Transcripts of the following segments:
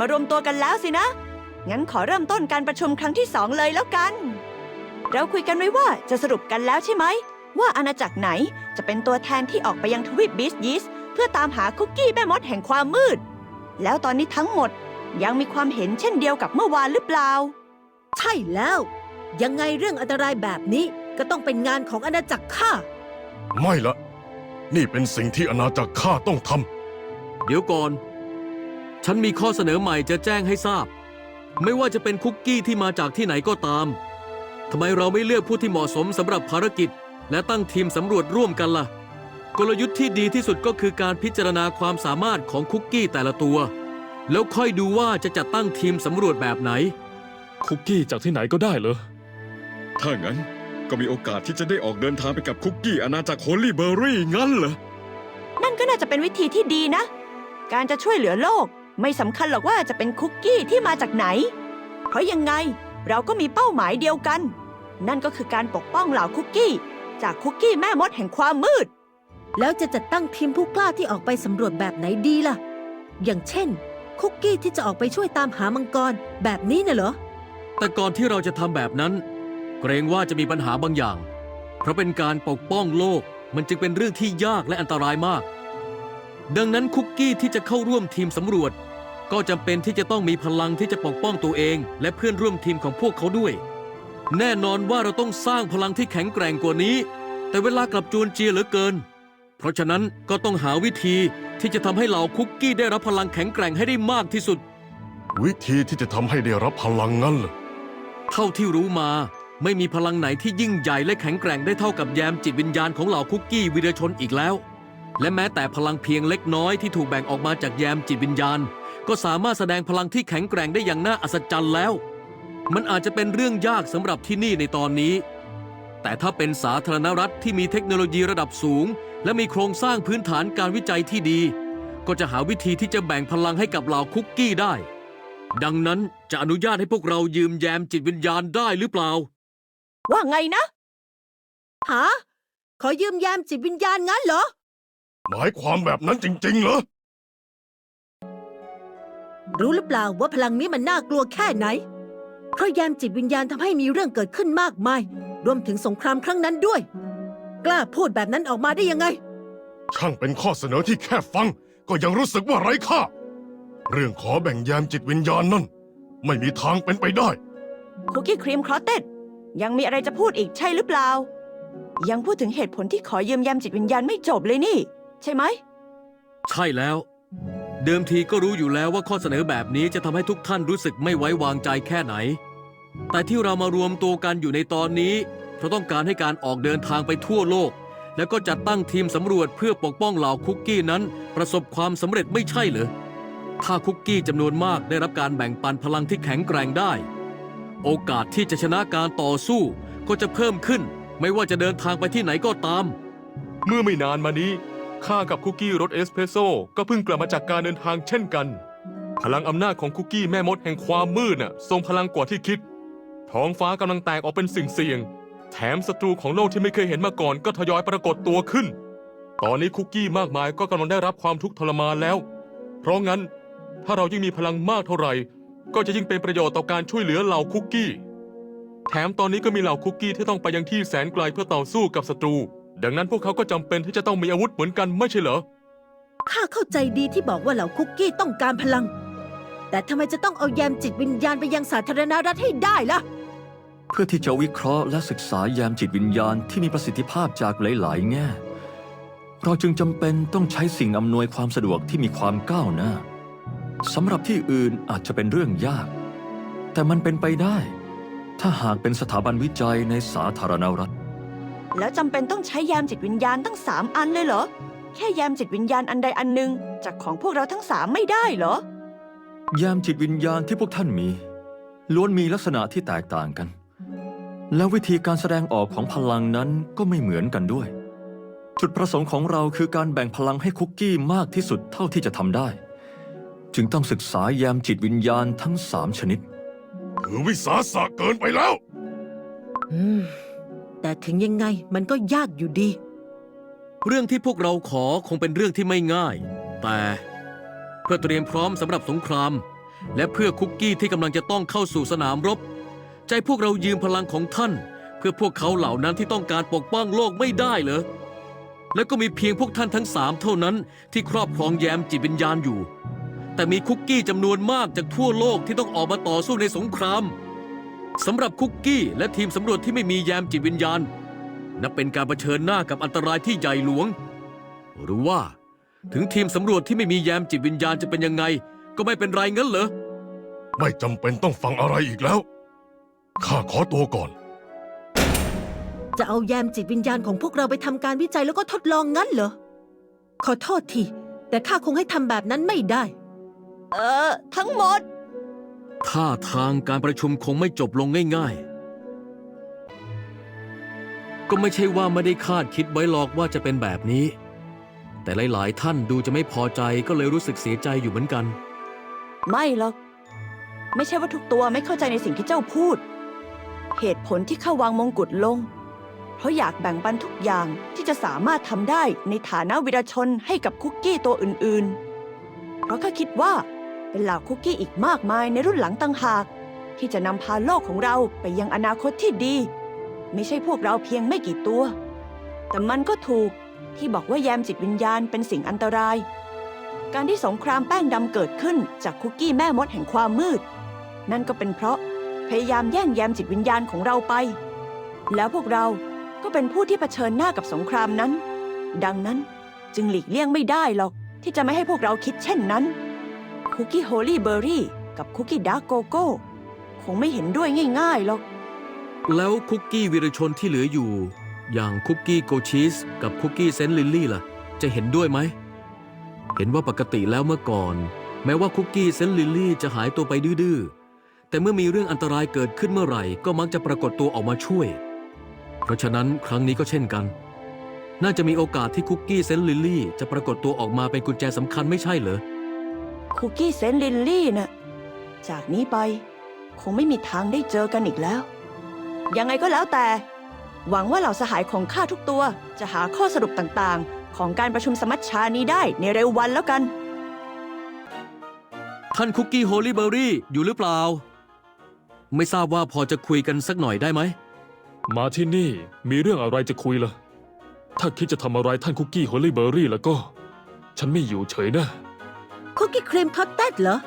มารวมตัวกันแล้วสินะ งั้นขอเริ่มต้นการประชุมครั้งที่สองเลยแล้วกัน เราคุยกันไว้ว่าจะสรุปกันแล้วใช่ไหม ว่าอาณาจักรไหนจะเป็นตัวแทนที่ออกไปยังทวีปบิสยิสเพื่อตามหาคุกกี้แม่มดแห่งความมืด แล้วตอนนี้ทั้งหมดยังมีความเห็นเช่นเดียวกับเมื่อวานหรือเปล่า ใช่แล้ว ยังไงเรื่องอันตรายแบบนี้ก็ต้องเป็นงานของอาณาจักรข้าไม่ละ นี่เป็นสิ่งที่อาณาจักรข้าต้องทเดี๋ยวก่อน ฉันมีข้อเสนอใหม่จะแจ้งให้ทราบ ไม่ว่าจะเป็นคุกกี้ที่มาจากที่ไหนก็ตามทำไมเราไม่เลือกผู้ที่เหมาะสมสำหรับภารกิจ และตั้งทีมสำรวจร่วมกันล่ะ กลยุทธ์ที่ดีที่สุดก็คือการพิจารณาความสามารถของคุกกี้แต่ละตัว แล้วค่อยดูว่าจะจัดตั้งทีมสำรวจแบบไหน คุกกี้จากที่ไหนก็ได้เหรอ ถ้างั้นก็มีโอกาสที่จะได้ออกเดินทางไปกับคุกกี้อาณาจักรโฮลี่เบอร์รี่งั้นเหรอ นั่นก็น่าจะเป็นวิธีที่ดีนะ การจะช่วยเหลือโลก ไม่สำคัญหรอกว่าจะเป็นคุกกี้ที่มาจากไหน เพราะยังไงเราก็มีเป้าหมายเดียวกัน นั่นก็คือการปกป้องเหล่าคุกกี้ จากคุกกี้แม่มดแห่งความมืด แล้วจะจัดตั้งทีมผู้กล้าที่ออกไปสำรวจแบบไหนดีล่ะ อย่างเช่น คุกกี้ที่จะออกไปช่วยตามหามังกรแบบนี้น่ะเหรอ แต่ก่อนที่เราจะทำแบบนั้น เกรงว่าจะมีปัญหาบางอย่าง เพราะเป็นการปกป้องโลกมันจึงเป็นเรื่องที่ยากและอันตรายมาก ดังนั้นคุกกี้ที่จะเข้าร่วมทีมสำรวจ ก็จำเป็นที่จะต้องมีพลังที่จะปกป้องตัวเอง และเพื่อนร่วมทีมของพวกเขาด้วย แน่นอนว่าเราต้องสร้างพลังที่แข็งแกร่งกว่านี้ แต่เวลากลับจวนเจียเหลือเกิน เพราะฉะนั้นก็ต้องหาวิธีที่จะทำให้เหล่าคุกกี้ได้รับพลังแข็งแกร่งให้ได้มากที่สุดำวิธีที่จะทำให้ได้รับพลังงั้นเหรอเท่าที่รู้มาไม่มีพลังไหนที่ยิ่งใหญ่และแข็งแกร่งได้เท่ากับแยมจิตวิญญาณของเหล่าคุกกี้วีรชนอีกแล้ว และแม้แต่พลังเพียงเล็กน้อยที่ถูกแบ่งออกมาจากแยมจิตวิญญาณ ก็สามารถแสดงพลังที่แข็งแกร่งได้อย่างน่าอัศจรรย์แล้ว มันอาจจะเป็นเรื่องยากสำหรับที่นี่ในตอนนี้ แต่ถ้าเป็นสาธารณรัฐที่มีเทคโนโลยีระดับสูง และมีโครงสร้างพื้นฐานการวิจัยที่ดี ก็จะหาวิธีที่จะแบ่งพลังให้กับเหล่าคุกกี้ได้ ดังนั้นจะอนุญาตให้พวกเรายืมแยมจิตวิญญาณได้หรือเปล่า ว่าไงนะ หา ขอยืมยามจิตวิญญาณงั้นเหรอ หมายความแบบนั้นจริงๆเหรอ รู้หรือเปล่าว่าพลังนี้มันน่ากลัวแค่ไหน เพราะยามจิตวิญญาณทำให้มีเรื่องเกิดขึ้นมากมาย รวมถึงสงครามครั้งนั้นด้วย กล้าพูดแบบนั้นออกมาได้ยังไง ช่างเป็นข้อเสนอที่แค่ฟัง ก็ยังรู้สึกว่าไร้ค่า เรื่องขอแบ่งแยมจิตวิญญาณนั่น ไม่มีทางเป็นไปได้ คุกกี้ครีมครอสเต็ดยังมีอะไรจะพูดอีกใช่หรือเปล่า ยังพูดถึงเหตุผลที่ขอยืมยามจิตวิญญาณไม่จบเลยนี่ ใช่ไหม ใช่แล้ว เดิมทีก็รู้อยู่แล้วว่าข้อเสนอแบบนี้จะทำให้ทุกท่านรู้สึกไม่ไว้วางใจแค่ไหน แต่ที่เรามารวมตัวกันอยู่ในตอนนี้ เพราะต้องการให้การออกเดินทางไปทั่วโลก แล้วก็จัดตั้งทีมสำรวจเพื่อปกป้องเหล่าคุกกี้นั้น ประสบความสำเร็จไม่ใช่เหรอ ถ้าคุกกี้จำนวนมากได้รับการแบ่งปันพลังที่แข็งแกร่งได้ โอกาสที่จะชนะการต่อสู้ก็จะเพิ่มขึ้น ไม่ว่าจะเดินทางไปที่ไหนก็ตาม เมื่อไม่นานมานี้ ข้ากับคุกกี้รสเอสเพรสโซ่ก็เพิ่งกลับมาจากการเดินทางเช่นกัน พลังอำนาจของคุกกี้แม่มดแห่งความมืดน่ะทรงพลังกว่าที่คิด ท้องฟ้ากำลังแตกออกเป็นสิ่งเสี่ยง แถมศัตรูของโลกที่ไม่เคยเห็นมาก่อนก็ทยอยปรากฏตัวขึ้น ตอนนี้คุกกี้มากมายก็กำลังได้รับความทุกข์ทรมานแล้ว เพราะงั้น ถ้าเรายิ่งมีพลังมากเท่าไหร่ ก็จะยิ่งเป็นประโยชน์ต่อการช่วยเหลือเหล่าคุกกี้ แถมตอนนี้ก็มีเหล่าคุกกี้ที่ต้องไปยังที่แสนไกลเพื่อต่อสู้กับศัตรู ดังนั้นพวกเขาก็จำเป็นที่จะต้องมีอาวุธเหมือนกันไม่ใช่เหรอ ข้าเข้าใจดีที่บอกว่าเหล่าคุกกี้ต้องการพลัง แต่ทำไมจะต้องเอายามจิตวิญญาณไปยังสาธารณรัฐให้ได้ล่ะ เพื่อที่จะวิเคราะห์และศึกษายามจิตวิญญาณที่มีประสิทธิภาพจากหลาย ๆ แง่ เราจึงจำเป็นต้องใช้สิ่งอำนวยความสะดวกที่มีความก้าวหน้าสำหรับที่อื่นอาจจะเป็นเรื่องยาก แต่มันเป็นไปได้ ถ้าหากเป็นสถาบันวิจัยในสาธารณรัฐ แล้วจำเป็นต้องใช้ยามจิตวิญญาณตั้งสามอันเลยเหรอ แค่ยามจิตวิญญาณอันใดอันหนึ่งจากของพวกเราทั้งสามไม่ได้เหรอ ยามจิตวิญญาณที่พวกท่านมี ล้วนมีลักษณะที่แตกต่างกัน และวิธีการแสดงออกของพลังนั้นก็ไม่เหมือนกันด้วย จุดประสงค์ของเราคือการแบ่งพลังให้คุกกี้มากที่สุดเท่าที่จะทำได้ จึงต้องศึกษายามจิตวิญญาณทั้งสามชนิดถือวิสาสะเกินไปแล้ว อืม แต่ถึงยังไงมันก็ยากอยู่ดี เรื่องที่พวกเราขอคงเป็นเรื่องที่ไม่ง่าย แต่เพื่อเตรียมพร้อมสำหรับสงคราม และเพื่อคุกกี้ที่กำลังจะต้องเข้าสู่สนามรบ ใจพวกเรายืมพลังของท่าน เพื่อพวกเขาเหล่านั้นที่ต้องการปกป้องโลกไม่ได้เหรอและก็มีเพียงพวกท่านทั้งสามเท่านั้นที่ครอบครองแยมจิตวิญญาณอยู่ แต่มีคุกกี้จำนวนมากจากทั่วโลกที่ต้องออกมาต่อสู้ในสงคราม สำหรับคุกกี้และทีมสำรวจที่ไม่มีแยมจิตวิญญาณ นับเป็นการเผชิญหน้ากับอันตรายที่ใหญ่หลวง หรือว่า ถึงทีมสำรวจที่ไม่มีแยมจิตวิญญาณจะเป็นยังไง ก็ไม่เป็นไรงั้นเหรอ ไม่จำเป็นต้องฟังอะไรอีกแล้ว ข้าขอตัวก่อน จะเอาแยมจิตวิญญาณของพวกเราไปทำการวิจัยแล้วก็ทดลองงั้นเหรอ ขอโทษที แต่ข้าคงให้ทำแบบนั้นไม่ได้ เออ ทั้งหมด ท่าทางการประชุมคงไม่จบลงง่ายๆ ก็ไม่ใช่ว่าไม่ได้คาดคิดไว้หรอกว่าจะเป็นแบบนี้ แต่หลายๆ ท่านดูจะไม่พอใจก็เลยรู้สึกเสียใจอยู่เหมือนกัน ไม่หรอก ไม่ใช่ว่าทุกตัวไม่เข้าใจในสิ่งที่เจ้าพูด เหตุผลที่ข้าวางมงกุฎลง เพราะอยากแบ่งปันทุกอย่างที่จะสามารถทำได้ในฐานะวิรชนให้กับคุกกี้ตัวอื่นๆ เพราะข้าคิดว่า เป็นเหล่าคุกกี้อีกมากมายในรุ่นหลังต่างหาก ที่จะนำพาโลกของเราไปยังอนาคตที่ดี ไม่ใช่พวกเราเพียงไม่กี่ตัว แต่มันก็ถูกที่บอกว่าแยมจิตวิญญาณเป็นสิ่งอันตราย การที่สงครามแป้งดำเกิดขึ้นจากคุกกี้แม่มดแห่งความมืด นั่นก็เป็นเพราะพยายามแย่งแยมจิตวิญญาณของเราไป แล้วพวกเราก็เป็นผู้ที่เผชิญหน้ากับสงครามนั้น ดังนั้นจึงหลีกเลี่ยงไม่ได้หรอกที่จะไม่ให้พวกเราคิดเช่นนั้น คุกกี้โฮลี่เบอร์รี่กับคุกกี้ดาร์กโกโก้คงไม่เห็นด้วยง่ายๆหรอก แล้วคุกกี้วีรชนที่เหลืออยู่ อย่างคุกกี้โกชีสกับคุกกี้เซนต์ลิลลี่ล่ะ จะเห็นด้วยไหม เห็นว่าปกติแล้วเมื่อก่อน แม้ว่าคุกกี้เซนต์ลิลลี่จะหายตัวไปดื้อๆแต่เมื่อมีเรื่องอันตรายเกิดขึ้นเมื่อไหร่ ก็มักจะปรากฏตัวออกมาช่วย เพราะฉะนั้นครั้งนี้ก็เช่นกัน น่าจะมีโอกาสที่คุกกี้เซนต์ลิลลี่จะปรากฏตัวออกมาเป็นกุญแจสำคัญไม่ใช่เหรอ คุกกี้เซนต์ลิลลี่น่ะจากนี้ไป คงไม่มีทางได้เจอกันอีกแล้ว ยังไงก็แล้วแต่ หวังว่าเหล่าสหายของข้าทุกตัว จะหาข้อสรุปต่างๆ ของการประชุมสมัชชานี้ได้ในเร็ววันแล้วกัน ท่านคุกกี้โฮลี่เบอร์รี่อยู่หรือเปล่า ไม่ทราบว่าพอจะคุยกันสักหน่อยได้ไหม มาที่นี่มีเรื่องอะไรจะคุยล่ะ ถ้าคิดจะทำอะไรท่านคุกกี้ฮอลลี่เบอร์รี่แล้วก็ ฉันไม่อยู่เฉยนะ คุกกี้ครีมคัตเต็ดเหรอ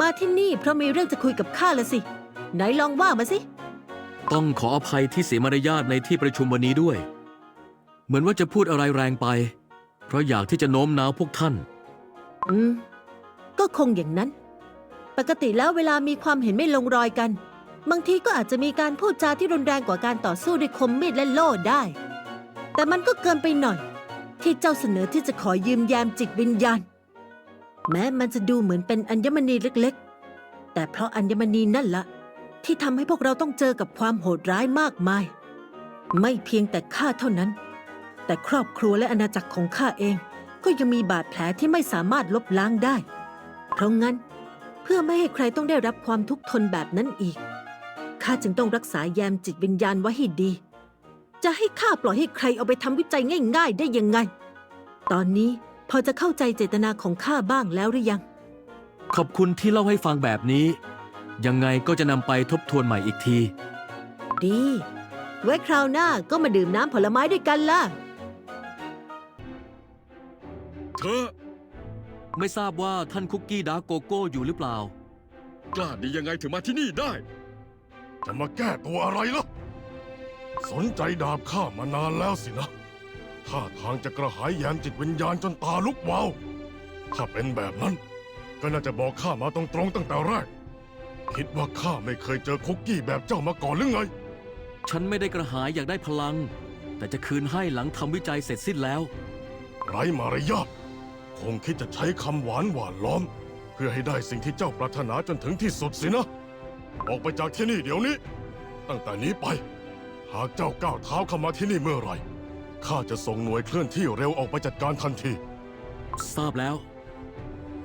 มาที่นี่เพราะมีเรื่องจะคุยกับข้าละสิ ไหนลองว่ามาสิ ต้องขออภัยที่เสียมารยาทในที่ประชุมวันนี้ด้วย เหมือนว่าจะพูดอะไรแรงไป เพราะอยากที่จะโน้มน้าวพวกท่าน อืม ก็คงอย่างนั้น ปกติแล้วเวลามีความเห็นไม่ลงรอยกัน บางทีก็อาจจะมีการพูดจาที่รุนแรงกว่าการต่อสู้ด้วยคมมีดและโล่ได้ แต่มันก็เกินไปหน่อย ที่เจ้าเสนอที่จะขอยืมแยมจิตวิญญาณ แม้มันจะดูเหมือนเป็นอัญมณีเล็กๆ แต่เพราะอัญมณีนั่นละ ที่ทำให้พวกเราต้องเจอกับความโหดร้ายมากมาย ไม่เพียงแต่ข้าเท่านั้น แต่ครอบครัวและอาณาจักรของข้าเอง ก็ยังมีบาดแผลที่ไม่สามารถลบล้างได้ เพราะงั้น เพื่อไม่ให้ใครต้องได้รับความทุกข์ทนแบบนั้นอีกข้าจึงต้องรักษาแยมจิตวิญญาณไว้ให้ดี จะให้ข้าปล่อยให้ใครเอาไปทำวิจัยง่าย ๆ ได้ยังไง ตอนนี้ พอจะเข้าใจเจตนาของข้าบ้างแล้วหรือยัง ขอบคุณที่เล่าให้ฟังแบบนี้ ยังไงก็จะนำไปทบทวนใหม่อีกที ดี ไว้คราวหน้าก็มาดื่มน้ำผลไม้ด้วยกันล่ะ เธอไม่ทราบว่าท่านคุกกี้ดาร์กโกโก้อยู่หรือเปล่า กล้าดียังไงถึงมาที่นี่ได้ จะมาแก้ตัวอะไรล่ะ สนใจดาบข้ามานานแล้วสินะ ท่าทางจะกระหายแยมจิตวิญญาณจนตาลุกวาว ถ้าเป็นแบบนั้น ก็น่าจะบอกข้ามาตรงๆตั้งแต่แรก คิดว่าข้าไม่เคยเจอคุกกี้แบบเจ้ามาก่อนหรือไง ฉันไม่ได้กระหายอยากได้พลัง แต่จะคืนให้หลังทำวิจัยเสร็จสิ้นแล้ว ไร้มารยาทคงคิดจะใช้คำหวานหวานล้อม เพื่อให้ได้สิ่งที่เจ้าปรารถนาจนถึงที่สุดสินะ ออกไปจากที่นี่เดี๋ยวนี้ ตั้งแต่นี้ไป หากเจ้าก้าวเท้าเข้ามาที่นี่เมื่อไหร่ ข้าจะส่งหน่วยเคลื่อนที่เร็วออกไปจัดการทันที ทราบแล้ว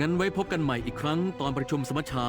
งั้นไว้พบกันใหม่อีกครั้งตอนประชุมสมัชชา